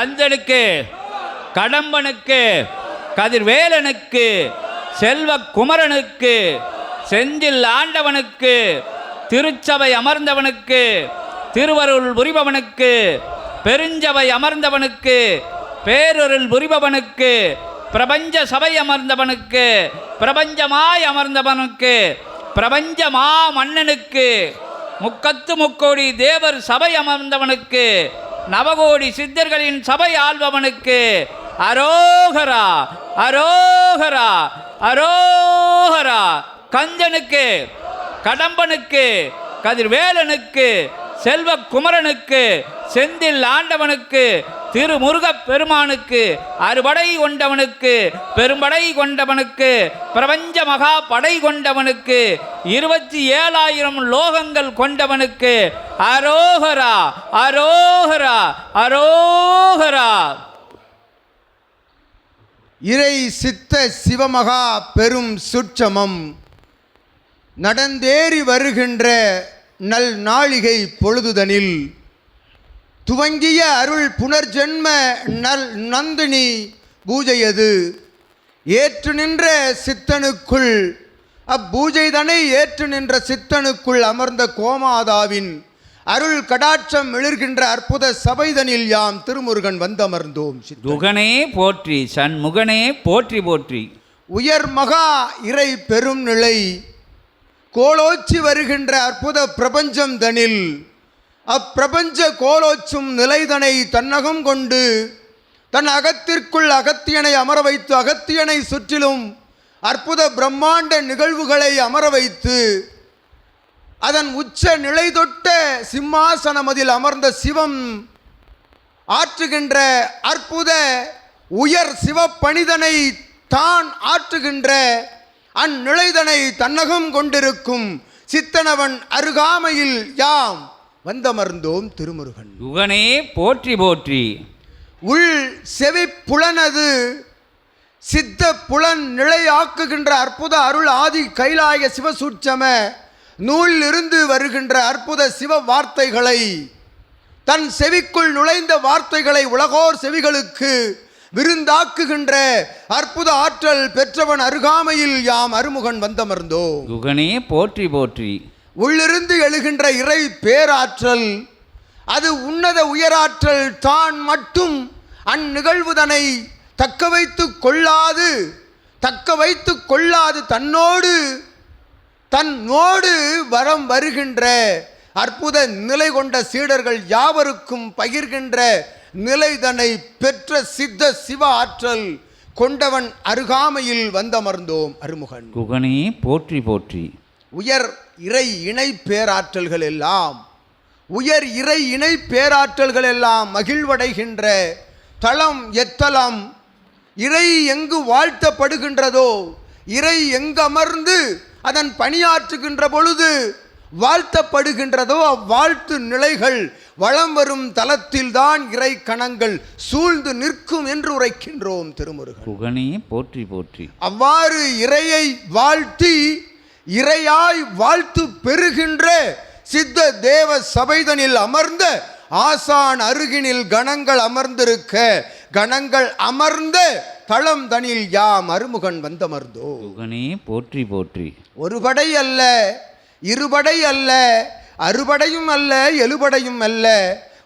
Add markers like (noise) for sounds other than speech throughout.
கந்தனுக்கு கடம்பனுக்கு கதிர்வேலனுக்கு செல்வ குமரனுக்கு செந்தில் ஆண்டவனுக்கு திருச்சபை அமர்ந்தவனுக்கு திருவருள் புரிபவனுக்கு பெருஞ்சபை அமர்ந்தவனுக்கு பேரருள் புரிபவனுக்கு பிரபஞ்ச சபை அமர்ந்தவனுக்கு பிரபஞ்சமாய் அமர்ந்தவனுக்கு பிரபஞ்ச மா மன்னனுக்கு முக்கத்து முக்கோடி தேவர் சபை அமர்ந்தவனுக்கு நவகோடி சித்தர்களின் சபை ஆள்பவனுக்கு அரோகரா அரோகரா அரோகரா. கஞ்சனுக்கு கடம்பனுக்கு கதிர்வேலனுக்கு செல்வ குமரனுக்கு செந்தில் ஆண்டவனுக்கு திருமுருகப் பெருமானுக்கு அறுபடை கொண்டவனுக்கு பெரும்படை கொண்டவனுக்கு பிரபஞ்ச மகா படை கொண்டவனுக்கு இருபத்தி ஏழாயிரம் லோகங்கள் கொண்டவனுக்கு அரோகரா அரோகரா அரோகரா. இறை சித்த சிவமகா பெரும் சுற்றமம். நடந்தேறி வருகின்ற நல் நாளிகை பொழுதுதனில் துவங்கிய அருள் புனர்ஜென்ம நல் நந்தினி பூஜையது ஏற்று நின்ற சித்தனுக்குள் அப்பூஜைதனை ஏற்று நின்ற சித்தனுக்குள் அமர்ந்த கோமாதாவின் அருள் கடாட்சம் மிளிர்கின்ற அற்புத சபைதனில் யாம் திருமுருகன் வந்தமர்ந்தோம். துகனே போற்றி சண்முகனே போற்றி போற்றி உயர் மகா இறை பெரும் நிலை கோலோச்சி வருகின்ற அற்புத பிரபஞ்சம் தனில் அப்பிரபஞ்ச கோலோச்சும் நிலைதனை தன்னகம் கொண்டு தன் அகத்திற்குள் அகத்தியனை அமர வைத்து அகத்தியனை சுற்றிலும் அற்புத பிரம்மாண்ட நிகழ்வுகளை அமர வைத்து அதன் உச்ச நிலை தொட்ட சிம்மாசனமதில் அமர்ந்த சிவம் ஆற்றுகின்ற அற்புத உயர் சிவப்பணிதனை தான் ஆற்றுகின்ற அந்நிலைதனை தன்னகம் கொண்டிருக்கும் சித்தனவன் அருகாமையில் யாம். வந்தமர்ந்தோம் திருமுருகன். துகனே போற்றி போற்றி. உள் செவி புலனது சித்த புலன் நிலையாக்குகின்ற அற்புத அருள் ஆதி கைலாய சிவசூட்சம நூலிலிருந்து வருகின்ற அற்புத சிவ வார்த்தைகளை தன் செவிக்குள் நுழைந்த வார்த்தைகளை உலகோர் செவிகளுக்கு விருந்தாக்குகின்ற அற்புத ஆற்றல் பெற்றவன் அருகாமையில் யாம் அருமுகன் வந்தமர்ந்தோம் துகனே போற்றி போற்றி. உள்ளிருந்து எழுகின்ற இறை பேராற்றல் அது உன்னத உயராற்றல் தான் மட்டும் அந்நிகழ்வுதனை தக்க வைத்து கொள்ளாது தக்க வைத்து கொள்ளாது தன்னோடு தன்னோடு வரம் வருகின்ற அற்புத நிலை கொண்ட சீடர்கள் யாவருக்கும் பகிர்கின்ற நிலைதனை பெற்ற சித்த சிவ ஆற்றல் கொண்டவன் அருகாமையில் வந்தமர்ந்தோம் அருமுகன். குகனே போற்றி போற்றி. உயர் இறை இணை பேராற்றல்கள் எல்லாம் உயர் இறை இணை பேராற்றல்கள் எல்லாம் மகிழ்வடைகின்ற தளம் எத்தலம் இறை எங்கு வாழ்த்தப்படுகின்றதோ இறை எங்கு அமர்ந்து அதன் பணியாற்றுகின்ற பொழுது வாழ்த்தப்படுகின்றதோ அவ்வாழ்த்து நிலைகள் வளம் வரும் தலத்தில்தான் இறை கணங்கள் சூழ்ந்து நிற்கும் என்று உரைக்கின்றோம் திருமுருகன். குகனே போற்றி போற்றி. அவ்வாறு இறையை வாழ்த்தி இறையாய் வாழ்த்து பெறுகின்ற சித்த தேவ சபைதனில் அமர்ந்த ஆசான் அருகினில் கணங்கள் அமர்ந்திருக்க கணங்கள் அமர்ந்த தளம் தனில் யாம் அருமுகன் வந்தமர்ந்தோ குகனே போற்றி போற்றி. ஒரு படை அல்ல இருபடை அல்ல அறுபடையும் அல்ல எழுபடையும் அல்ல.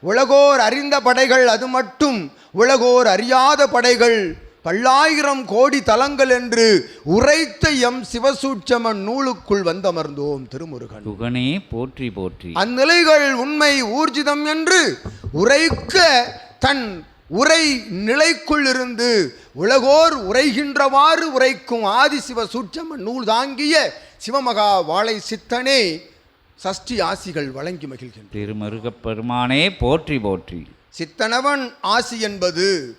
உலகோர் அறிந்த படைகள் அது மட்டும். உலகோர் அறியாத படைகள். பல்லாயிரம் கோடி தலங்கள் என்று உரைத்த எம் சிவசூட்சமன் நூலுக்குள் வந்தமர்ந்தோம் திருமுருகன். குகனே போற்றி போற்றி. அந்நிலைகள் உண்மை ஊர்ஜிதம் என்று உரைக்க தன் உரை நிலைக்குள் இருந்து உலகோர் உரைகின்றவாறு உரைக்கும் ஆதிசிவ சூட்சம நூல் தாங்கிய சிவமகா வாழை சித்தனே சஷ்டி ஆசிகள் வழங்கி மகிழ்கின்ற திருமருகப் பெருமானே போற்றி போற்றி. சித்தனவன் ஆசி என்பது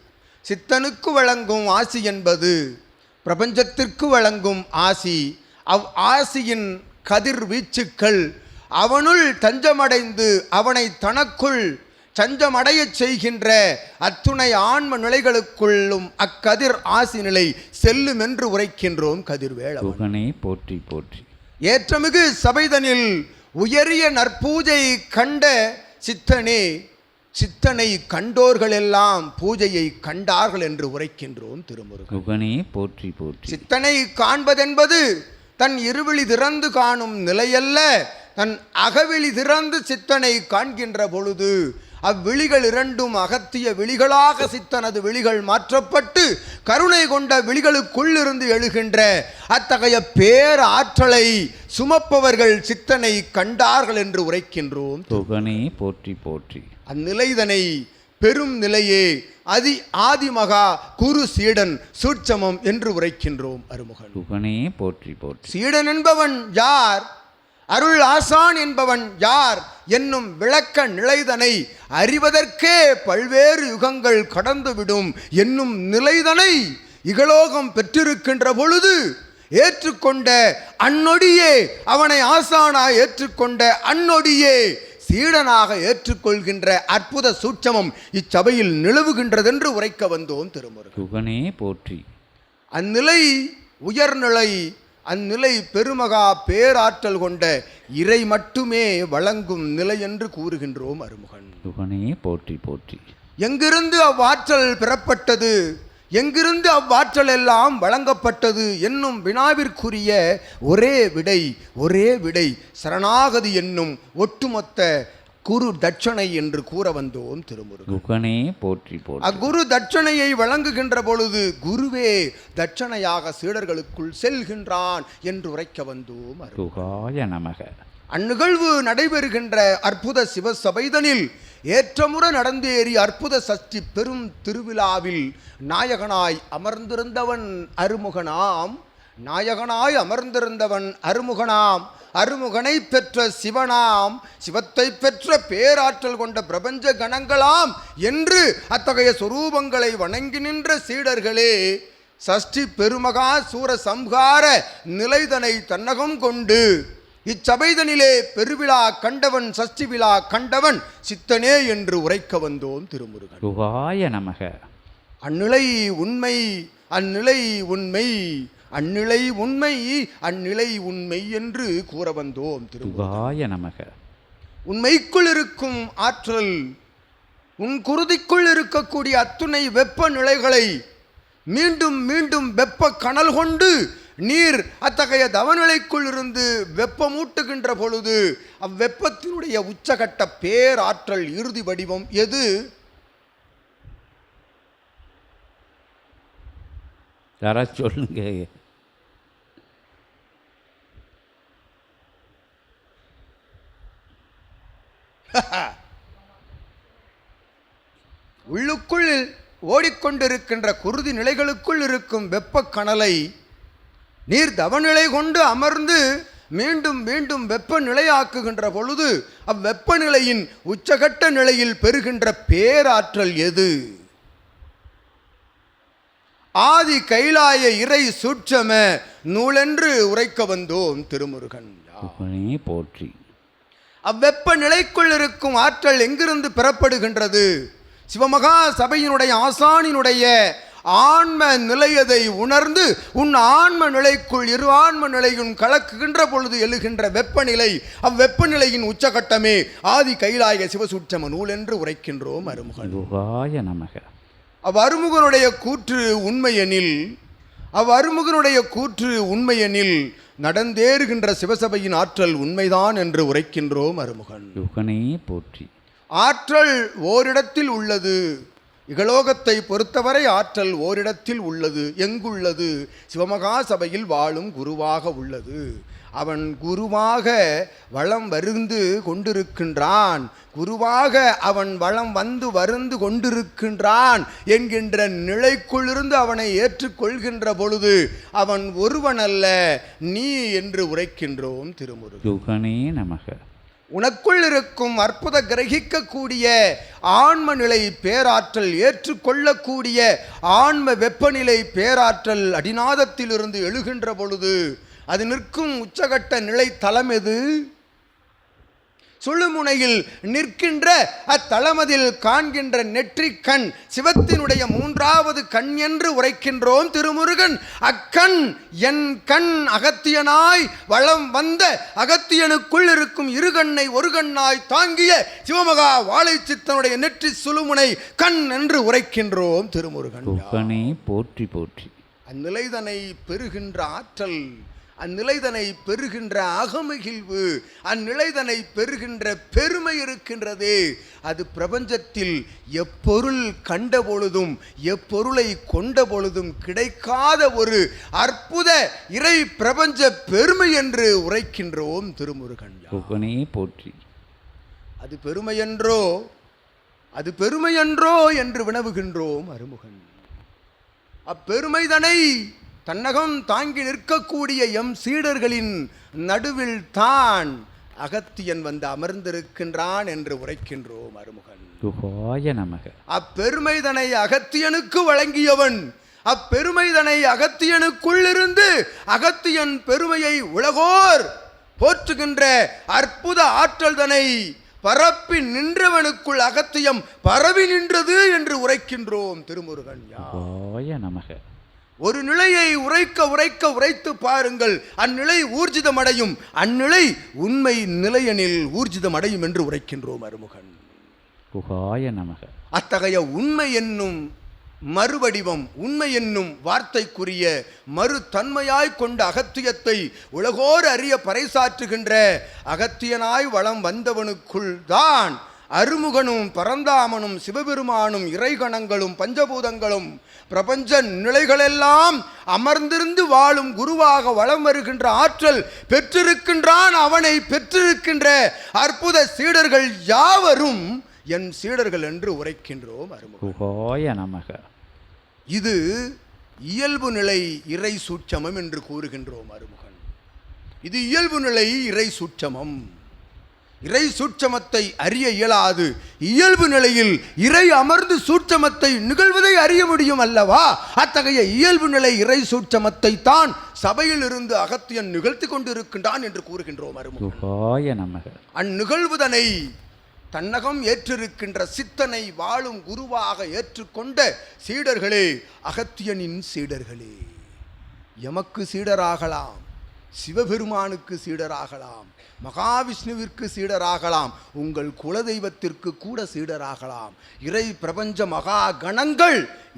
சித்தனுக்கு வழங்கும் ஆசி என்பது பிரபஞ்சத்திற்கு வழங்கும் ஆசி. அவ் ஆசியின் கதிர் வீச்சுக்கள் அவனுள் தஞ்சமடைந்து அவனை தனக்குள் சஞ்சமடையச் செய்கின்ற அத்துணை ஆன்ம நிலைகளுக்குள்ளும் அக்கதிர் ஆசி நிலை செல்லும் என்று உரைக்கின்றோம் கதிர்வேளவன். போற்றி போற்றி. ஏற்றமிகு சபைதனில் உயரிய நற்பூஜை கண்ட சித்தனே சித்தனை கண்டோர்கள் எல்லாம் பூஜையை கண்டார்கள் என்று உரைக்கின்றோம் திருமுருகன். போற்றி போற்றி. சித்தனை காண்பதென்பது தன் இருவிழி திறந்து காணும் நிலையல்ல தன் அகவிழி திறந்து சித்தனை காண்கின்ற பொழுது அவ்விழிகள் இரண்டும் அகத்திய விழிகளாக சித்தனது விழிகள் மாற்றப்பட்டு கருணை கொண்ட விழிகளுக்குள்ளிருந்து எழுகின்ற அத்தகைய பேர் ஆற்றலை சுமப்பவர்கள் சித்தனை கண்டார்கள் என்று உரைக்கின்றோம். குகனே போற்றி போற்றி. அந்நிலைதனை பெரும் நிலையே அதி ஆதிமகா குரு சீடன் சூட்சமம் என்று உரைக்கின்றோம் அருமுகன். போற்றி போற்றி. சீடன் என்பவன் யார்? அருள் ஆசான் என்பவன் யார் என்னும் விளக்க நிலைதனை அறிவதற்கே பல்வேறு யுகங்கள் கடந்துவிடும் என்னும் நிலைதனை இகலோகம் பெற்றிருக்கின்ற பொழுது ஏற்றுக்கொண்ட அந்நொடியே அவனை ஆசானாய் ஏற்றுக்கொண்ட அந்நொடியே சீடனாக ஏற்றுக்கொள்கின்ற அற்புத சூட்சமம் இச்சபையில் நிலவுகின்றதென்று உரைக்க வந்தோம் திருமுருகன். போற்றி. அந்நிலை உயர்நிலை அந்நிலை பெருமகா பேராற்றல் கொண்ட இறை மட்டுமே வழங்கும் நிலை என்று கூறுகின்றோம் அருமுகன். போற்றி போற்றி. எங்கிருந்து அவ்வாற்றல் பெறப்பட்டது? எங்கிருந்து அவ்வாற்றல் எல்லாம் வழங்கப்பட்டது என்னும் வினாவிற்குரிய ஒரே விடை ஒரே விடை சரணாகதி என்னும் ஒட்டுமொத்த குரு தட்சணை என்று கூற வந்தோம் திருமுருகன். போற்றி போற்றி. அக்குரு தட்சணையை வழங்குகின்ற பொழுது குருவே தட்சணையாக சீடர்களுக்குள் செல்கின்றான் என்று உரைக்க வந்தோம் அருள். குகாய நமக. அந்நிகழ்வு நடைபெறுகின்ற அற்புத சிவசபைதனில் ஏற்றமுற நடந்தேறி அற்புத சஷ்டி பெரும் திருவிழாவில் நாயகனாய் அமர்ந்திருந்தவன் அருமுகனாம் நாயகனாய் அமர்ந்திருந்தவன் அருமுகனாம். அருமுகனை பெற்ற சிவனாம். சிவத்தை பெற்ற பேராற்றல் கொண்ட பிரபஞ்ச கணங்களாம் என்று அத்தகைய சொரூபங்களை வணங்கி நின்ற சீடர்களே சஷ்டி பெருமகா சூர சம்ஹார நிலைதனை தன்னகம் கொண்டு இச்சபைதனிலே பெருவிழா கண்டவன் சஷ்டி விழா கண்டவன் சித்தனே என்று உரைக்க வந்தோம் திருமுருகன். குகாய நமக. அந்நிலை உண்மை அந்நிலை உண்மை. அந்நிலை உண்மை அந்நிலை உண்மை என்று கூற வந்தோம் குகாய நமக. உண்மைக்குள் இருக்கும் ஆற்றல் உன் குருதிக்குள் இருக்கக்கூடிய அத்துணை வெப்ப நிலைகளை மீண்டும் மீண்டும் வெப்ப கனல் கொண்டு நீர் அத்தகைய தவநிலைக்குள் இருந்து வெப்பமூட்டுகின்ற பொழுது அவ்வெப்பத்தினுடைய உச்சகட்ட பேராற்றல் இறுதி வடிவம் எது? சொல்லுங்க. (laughs) உள்ளுக்குள் ஓடிக்கொண்டிருக்கின்ற குருதி நிலைகளுக்குள் இருக்கும் வெப்பக்கணலை நீர் தவநிலை கொண்டு அமர்ந்து மீண்டும் மீண்டும் வெப்பநிலையாக்குகின்ற பொழுது அவ்வெப்பநிலையின் உச்சகட்ட நிலையில் பெறுகின்ற பேராற்றல் எது? ஆதி கைலாய இறை சூட்சம நூலென்று உரைக்க வந்தோம் திருமுருகன். போற்றி. அவ்வெப்ப நிலைக்குள் இருக்கும் ஆற்றல் எங்கிருந்து பெறப்படுகின்றது? சிவமகா சபையினுடைய ஆசானினுடைய ஆன்ம நிலையதை உணர்ந்து உன் ஆன்ம நிலைக்குள் இரு ஆன்ம நிலையும் கலக்குகின்ற பொழுது எழுகின்ற வெப்பநிலை அவ்வெப்பநிலையின் உச்சகட்டமே. ஆதி கைலாய சிவசூட்சம நூல் என்று உரைக்கின்றோம் அருமுகன். நமக. அவ் அருமுகனுடைய கூற்று உண்மையெனில் அவ் அருமுகனுடைய கூற்று உண்மையெனில் நடந்தேறுகின்ற சிவசபையின் ஆற்றல் உண்மைதான் என்று உரைக்கின்றோம் அருமுகன். குகனே போற்றி. ஆற்றல் ஓரிடத்தில் உள்ளது. இகலோகத்தை பொறுத்தவரை ஆற்றல் ஓரிடத்தில் உள்ளது. எங்குள்ளது? சிவமகா சபையில் வாழும் குருவாக உள்ளது. அவன் குருவாக வளம் வருந்து கொண்டிருக்கின்றான். குருவாக அவன் வளம் வந்து வருந்து கொண்டிருக்கின்றான் என்கின்ற நிலைக்குள்ளிருந்து அவனை ஏற்றுக்கொள்கின்ற பொழுது அவன் ஒருவனல்ல நீ என்று உரைக்கின்றோம் திருமுருகன். நமக. உனக்குள் இருக்கும் அற்புத கிரகிக்கக்கூடிய ஆன்ம நிலை பேராற்றல் ஏற்றுக்கொள்ளக்கூடிய ஆன்ம வெப்பநிலை பேராற்றல் அடிநாதத்திலிருந்து எழுகின்ற பொழுது அது நிற்கும் உச்சகட்ட நிலை தலம் எது? சுழுமுனையில் நிற்கின்ற அத்தளமதில் காண்கின்ற நெற்றிக் கண் சிவத்தினுடைய மூன்றாவது கண் என்று உரைக்கின்றோம் திருமுருகன். அக்கண் என் கண் அகத்தியனாய் வளம் வந்த அகத்தியனுக்குள் இருக்கும் இரு கண்ணை ஒரு கண்ணாய் தாங்கிய சிவமகா வாழைச்சித்தனுடைய நெற்றி சுழுமுனை கண் என்று உரைக்கின்றோம் திருமுருகன். போற்றி போற்றி. அந்நிலைதனை பெறுகின்ற ஆற்றல் அந்நிலைதனை பெறுகின்ற அகமகிழ்வு அந்நிலைதனை பெறுகின்ற பெருமை இருக்கின்றதே. அது பிரபஞ்சத்தில் எப்பொருள் கண்ட பொழுதும் எப்பொருளை கொண்ட பொழுதும் கிடைக்காத ஒரு அற்புத இறை பிரபஞ்ச பெருமை என்று உரைக்கின்றோம் திருமுருகன் போற்றி. அது பெருமையன்றோ அது பெருமையன்றோ என்று வினவுகின்றோம் அருமுகன். அப்பெருமைதனை தன்னகம் தாங்கி நிற்கக்கூடிய எம் சீடர்களின் நடுவில் தான் அகத்தியன் வந்து அமர்ந்திருக்கின்றான் என்று உரைக்கின்றோம் அருமுகன். அப்பெருமைதனை அகத்தியனுக்கு வழங்கியவன் அப்பெருமைதனை அகத்தியனுக்குள்ளிருந்து அகத்தியன் பெருமையை உலகோர் போற்றுகின்ற அற்புத ஆற்றல்தனை பரப்பி நின்றவனுக்குள் அகத்தியம் பரவி நின்றது என்று உரைக்கின்றோம் திருமுருகன். நமக. ஒரு நிலையை உரைக்க உரைக்க உரைத்து பாருங்கள். அந்நிலை ஊர்ஜிதமடையும். அந்நிலை உண்மை நிலையனில் ஊர்ஜிதமடையும் என்று உரைக்கின்றோம் அருமுகன் குகாய நமக. அத்தகைய உண்மை என்னும் மறுவடிவம் உண்மை என்னும் வார்த்தைக்குரிய மறுதன்மையாய் கொண்ட அகத்தியத்தை உலகோர் அறிய பறைசாற்றுகின்ற அகத்தியனாய் வளம் வந்தவனுக்குள் தான் அருமுகனும் பரந்தாமனும் சிவபெருமானும் இறைகணங்களும் பஞ்சபூதங்களும் பிரபஞ்ச நிலைகளெல்லாம் அமர்ந்திருந்து வாழும் குருவாக வளம் வருகின்ற ஆற்றல் பெற்றிருக்கின்றான் அவனை பெற்றிருக்கின்ற அற்புத சீடர்கள் யாவரும் என் சீடர்கள் என்று உரைக்கின்றோம் அருமுகம். இது இயல்பு நிலை இறை சூட்சமம் என்று கூறுகின்றோம் அருமுகன். இது இயல்பு நிலை இறை சூட்சமம். இறை சூட்சமத்தை அறிய இயலாது. இயல்பு நிலையில் இறை அமர்ந்து சூட்சமத்தை நிகழ்வதை அறிய முடியும் அல்லவா? அத்தகைய இயல்பு நிலை இறை சூட்சமத்தை தான் சபையில் இருந்து அகத்தியன் நிகழ்த்தி கொண்டிருக்கின்றான் என்று கூறுகின்றோம் நமக. அந்நிகழ்வுதனை தன்னகம் ஏற்றிருக்கின்ற சித்தனை வாழும் குருவாக ஏற்றுக்கொண்ட சீடர்களே அகத்தியனின் சீடர்களே. எமக்கு சீடராகலாம். சிவபெருமானுக்கு சீடராகலாம் மகாவிஷ்ணுவிற்கு சீடராகலாம் உங்கள் குலதெய்வத்திற்கு கூட சீடராகலாம். இறை பிரபஞ்ச மகா கணங்கள்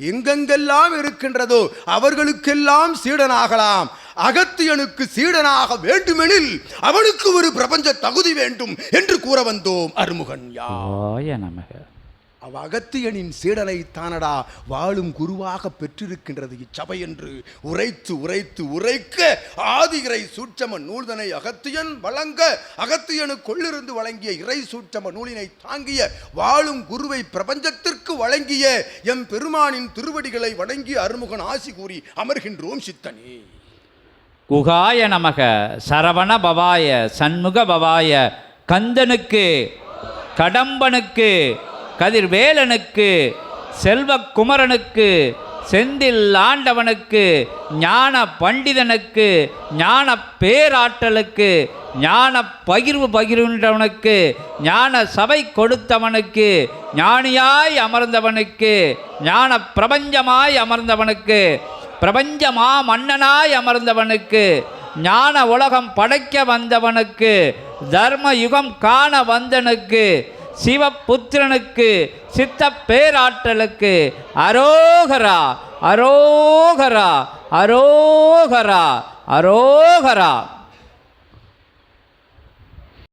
எங்கெங்கெல்லாம் இருக்கின்றதோ அவர்களுக்கெல்லாம் சீடனாகலாம். அகத்தியனுக்கு சீடனாக வேண்டுமெனில் அவனுக்கு ஒரு பிரபஞ்ச தகுதி வேண்டும் என்று கூற வந்தோம் அருமுகன் யா நமக. அவ் அகத்தியனின் சீடனை தானடா வாழும் குருவாக பெற்றிருக்கின்றது இச்சபை என்று உரைத்து உரைத்து உரைக்க ஆதிகிரை சூட்சம நூல்தனை அகத்தியன் வழங்க அகத்தியனுக்குள்ளிருந்து வழங்கிய இறை சூட்சம நூலினை தாங்கிய வாழும் குருவை பிரபஞ்சத்திற்கு வழங்கிய எம் பெருமானின் திருவடிகளை வணங்கி அருமுகன் ஆசி கூறி அமர்கின்றோம் சித்தனே. குகாய நமக சரவண பவாய சண்முக பவாய கந்தனுக்கு கடம்பனுக்கு கதிர்வேலனுக்கு செல்வக்குமரனுக்கு செந்தில் ஆண்டவனுக்கு ஞான பண்டிதனுக்கு ஞான பேராற்றலுக்கு ஞான பகிர்வு பகிர்கின்றவனுக்கு ஞான சபை கொடுத்தவனுக்கு ஞானியாய் அமர்ந்தவனுக்கு ஞான பிரபஞ்சமாய் அமர்ந்தவனுக்கு பிரபஞ்சமா மன்னனாய் அமர்ந்தவனுக்கு ஞான உலகம் படைக்க வந்தவனுக்கு தர்ம யுகம் காண வந்தனுக்கு சிவபுத்திரனுக்கு சித்த பேராற்றலுக்கு அரோகரா அரோகரா அரோகரா அரோகரா.